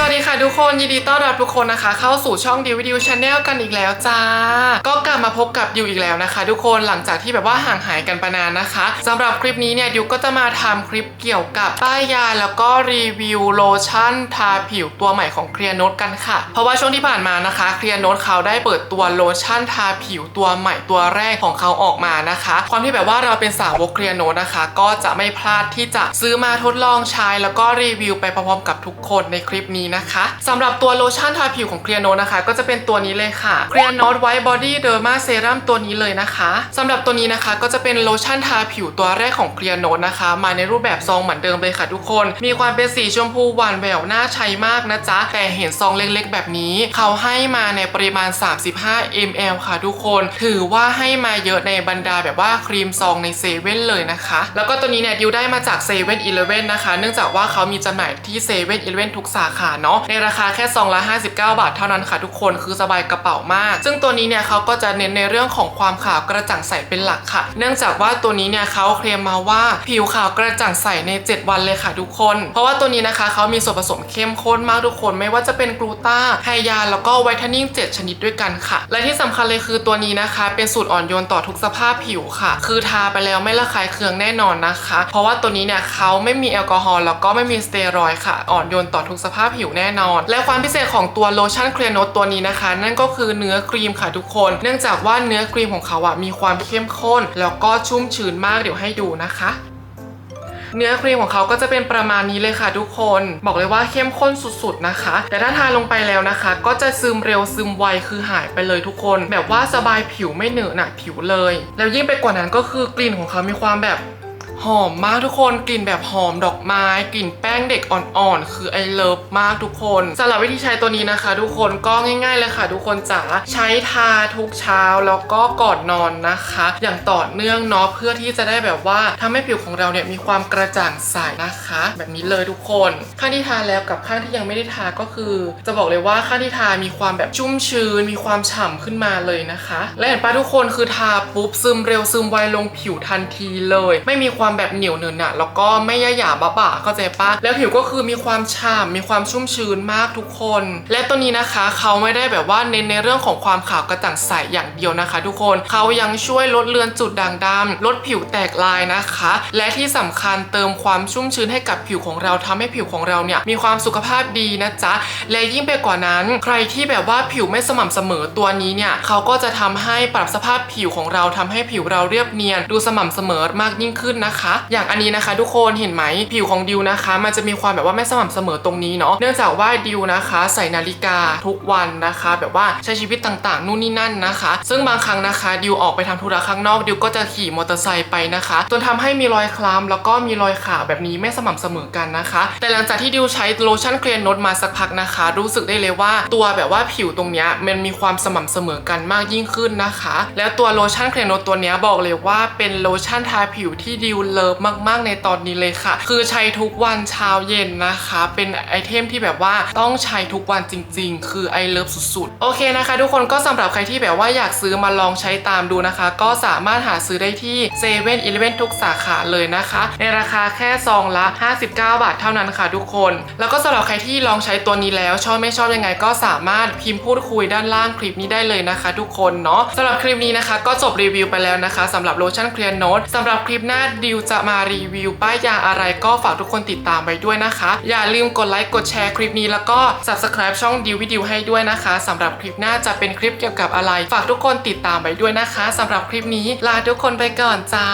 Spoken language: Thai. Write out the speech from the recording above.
สวัสดีค่ะทุกคนยินดีต้อนรับทุกคนนะคะ เข้าสู่ช่องดิววิดีโอชาแนลกันอีกแล้วจ้า ก็กลับมาพบกับดิวอีกแล้วนะคะ ทุกคนหลังจากที่แบบว่าห่างหายกันไปนานนะคะสำหรับคลิปนี้เนี่ยดิวก็จะมาทำคลิปเกี่ยวกับป้ายยาแล้วก็รีวิวโลชั่นทาผิวตัวใหม่ของเคลียร์โนตกันค่ะ เพราะว่าช่วงที่ผ่านมานะคะเคลียร์โนตเขาได้เปิดตัวโลชั่นทาผิวตัวใหม่ตัวแรกของเขาออกมานะคะ ความที่แบบว่าเราเป็นสาวกเคลียร์โนตนะคะ ก็จะไม่พลาดที่จะซื้อมาทดลองใช้แล้วก็รีวิวไปพร้อมๆกับทุกคนในคลิปนี้นะคะสำหรับตัวโลชั่นทาผิวของเคลียร์โนนะคะ ก็จะเป็นตัวนี้เลยค่ะเคลียร์โนตไวท์บอดี้เดอร์มาเซรั่มตัวนี้เลยนะคะสำหรับตัวนี้นะคะก็จะเป็นโลชั่นทาผิวตัวแรกของเคลียร์โนตนะคะ มาในรูปแบบซองเหมือนเดิมเลยค่ะทุกคน มีความเป็นสีชมพูหวานแหววน่าใช้มากนะจ๊ะแต่เห็นซองเล็กๆ แบบนี้ เขาให้มาในปริมาณ 35 ml ค่ะทุกคน ถือว่าให้มาเยอะในบรรดาแบบว่าครีมซองในเซเว่นเลยนะคะ แล้วก็ตัวนี้เนี่ยดิวได้มาจากเซเว่นอีเลฟเว่นนะคะ เนื่องจากว่าเขามีจำหน่ายที่เซเว่นอีเลฟเว่นทุกสาขาเนาะในราคาแค่ซองละ 59 บาทเท่านั้นค่ะทุกคนคือสบายกระเป๋ามาก ซึ่งตัวนี้เนี่ยเขาก็จะเน้นในเรื่องของความขาวกระจ่างใสเป็นหลักค่ะ เนื่องจากว่าตัวนี้เนี่ยเขาเคลมมาว่าผิวขาวกระจ่างใสใน 7 วันเลยค่ะทุกคน เพราะว่าตัวนี้นะคะเขามีส่วนผสมเข้มข้นมากทุกคน ไม่ว่าจะเป็นกลูตาไฮยา แล้วก็ไวท์เทนนิ่ง7 ชนิดด้วยกันค่ะ และที่สำคัญเลยคือตัวนี้นะคะ เป็นสูตรอ่อนโยนต่อทุกสภาพผิวค่ะ คือทาไปแล้วไม่ระคายเคืองแน่นอนนะคะ เพราะว่าตัวนี้เนี่ยเขาไม่มีแอลกอฮอล์แล้วก็ไม่มีสเตียรอยค่ะ อ่อนโยนต่อทุกสภาพผิวแน่นอน และความพิเศษของตัวโลชั่นเคลียร์โนตตัวนี้นะคะ นั่นก็คือเนื้อครีมค่ะทุกคน เนื่องจากว่าเนื้อครีมของเขาอะมีความเข้มข้น แล้วก็ชุ่มชื้นมากเดี๋ยวให้ดูนะคะเนื้อครีมของเขาก็จะเป็นประมาณนี้เลยค่ะทุกคน บอกเลยว่าเข้มข้นสุดๆนะคะ แต่ถ้าทาลงไปแล้วนะคะ ก็จะซึมเร็วซึมไวคือหายไปเลยทุกคน แบบว่าสบายผิวไม่เหนอะหนะผิวเลย แล้วยิ่งไปกว่านั้นก็คือกลิ่นของเขามีความแบบ หอมมากทุกคนกลิ่นแบบหอมดอกไม้กลิ่นแป้งเด็กอ่อนๆ คือไอเลิฟมากทุกคนสำหรับวิธีใช้ตัวนี้นะคะ ทุกคนก็ง่าย ๆเลยค่ะ ทุกคนจ๋าใช้ทาทุกเช้าแล้วก็ก่อนนอนนะคะ อย่างต่อเนื่องเนาะเพื่อที่จะได้แบบว่าทำให้ผิวของเราเนี่ยมีความกระจ่างใสนะคะ แบบนี้เลยทุกคน ข้างที่ทาแล้วกับข้างที่ยังไม่ได้ทาก็คือ จะบอกเลยว่าข้างที่ทามีความแบบชุ่มชื้น มีความฉ่ำขึ้นมาเลยนะคะ และเห็นปะทุกคนคือทาปุ๊บซึมเร็วซึมไวลงผิวทันทีเลย ไม่มีความแบบเหนียวเนินหนะแล้วก็ไม่ย่หยาบะบะเข้าใจปะแล้วผิวก็คือมีความฉ่ำมีความชุ่มชื้นมากทุกคน และตัวนี้นะคะเขาไม่ได้แบบว่าเน้นในเรื่องของความขาวกระจ่างใสอย่างเดียวนะคะ ทุกคนเขายังช่วยลดเลือนจุดด่างดำลดผิวแตกลายนะคะ และที่สำคัญเติมความชุ่มชื้นให้กับผิวของเราทำให้ผิวของเราเนี่ยมีความสุขภาพดีนะจ๊ะและยิ่งไปกว่านั้น ใครที่แบบว่าผิวไม่สม่ำเสมอตัวนี้เนี่ยเขาก็จะทำให้ปรับสภาพผิวของเราทำให้ผิวเราเรียบเนียน ดูสม่ำเสมอมากยิ่งขึ้นนะคะอย่างอันนี้นะคะ ทุกคนเห็นไหมผิวของดิวนะคะ มันจะมีความแบบว่าไม่สม่ำเสมอตรงนี้เนาะเนื่องจากว่าดิวนะคะ ใส่นาฬิกาทุกวันนะคะ แบบว่าใช้ชีวิตต่างๆนู่นนี่นั่นนะคะ ซึ่งบางครั้งนะคะดิวออกไปทำธุระข้างนอกดิวก็จะขี่มอเตอร์ไซค์ไปนะคะจนทำให้มีรอยคล้ำแล้วก็มีรอยขาวแบบนี้ไม่สม่ำเสมอกันนะคะ แต่หลังจากที่ดิวใช้โลชั่นเคลียร์โนตมาสักพักนะคะ รู้สึกได้เลยว่าตัวแบบว่าผิวตรงเนี้ยมันมีความสม่ำเสมอกันมากยิ่งขึ้นนะคะ แล้วตัวโลชั่นเคลียร์โนตตัวเนี้ยบอกเลยว่าเป็นโลชั่นทาผิวที่ดิวเลิฟมากๆในตอนนี้เลยค่ะ คือใช้ทุกวันเช้าเย็นนะคะ เป็นไอเทมที่แบบว่าต้องใช้ทุกวันจริง ๆ คือไอเลิฟสุดๆ โอเคนะคะ ทุกคนก็สำหรับใครที่แบบว่าอยากซื้อมาลองใช้ตามดูนะคะ ก็สามารถหาซื้อได้ที่เซเว่นอีเลฟเว่นทุกสาขาเลยนะคะ ในราคาแค่ซองละ 59 บาทเท่านั้นค่ะทุกคน แล้วก็สำหรับใครที่ลองใช้ตัวนี้แล้วชอบไม่ชอบยังไง ก็สามารถพิมพ์พูดคุยด้านล่างคลิปนี้ได้เลยนะคะ ทุกคนเนาะสำหรับคลิปนี้นะคะ ก็จบรีวิวไปแล้วนะคะสำหรับโลชั่นเคลียร์โนตสำหรับคลิปหน้าดิวจะมารีวิวป้ายยาอะไรก็ฝากทุกคนติดตามไว้ด้วยนะคะ อย่าลืมกดไลค์กดแชร์คลิปนี้แล้วก็ subscribe ช่องดิววิดิวให้ด้วยนะคะสำหรับคลิปหน้าจะเป็นคลิปเกี่ยวกับอะไร ฝากทุกคนติดตามไว้ด้วยนะคะสำหรับคลิปนี้ลาทุกคนไปก่อนจ้า